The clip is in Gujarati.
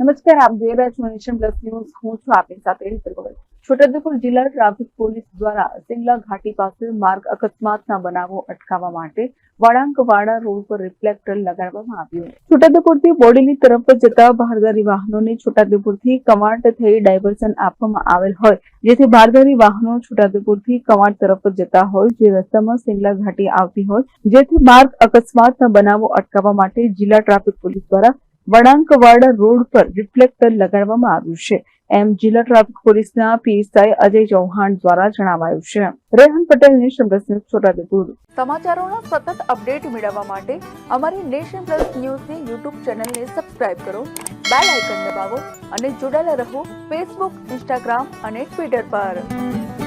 નમસ્કાર, આપ જોઈ રહ્યા છો નેશન પ્લસ ન્યૂઝ. હું છું આપની સાથે હેતલ છોટાઉદેપુર જિલ્લા ટ્રાફિક પોલીસ દ્વારા સિંગલા ઘાટી પાસે માર્ગ અકસ્માતના બનાવો અટકાવવા માટે વળાંકવાડા રોડ પર રિફ્લેક્ટર લગાડવામાં આવ્યું. છોટાઉદેપુરથી બોડેલી તરફ જતા ભારદારી વાહનોને છોટાઉદેપુરથી કવાંટ થઈ ડાયવર્ઝન આપવામાં આવેલ હોય, જેથી ભારદારી વાહનો છોટાઉદેપુરથી કવાંટ તરફ જતા હોય, જે રસ્તામાં સિંગલા ઘાટી આવતી હોય, જેથી માર્ગ અકસ્માતના બનાવો અટકાવવા માટે જિલ્લા ટ્રાફિક પોલીસ દ્વારા વળાંકવાડા રોડ પર રિફ્લેક્ટર લગાડવામાં આવ્યું છે. એમ જિલ્લા ટ્રાફિક પોલીસના પીએસઆઈ અજય ચૌહાણ દ્વારા જણાવાયું છે. Rehan Patel nation plus news Chhota Udaipur. સમાચારોના સતત અપડેટ મેળવવા માટે અમારી નેશન પ્લસ ન્યૂઝની યુટ્યુબ ચેનલને સબસ્ક્રાઇબ કરો, બેલ આઇકન દબાવો અને જોડાયેલા રહો ફેસબુક, ઇન્સ્ટાગ્રામ અને ટ્વિટર પર.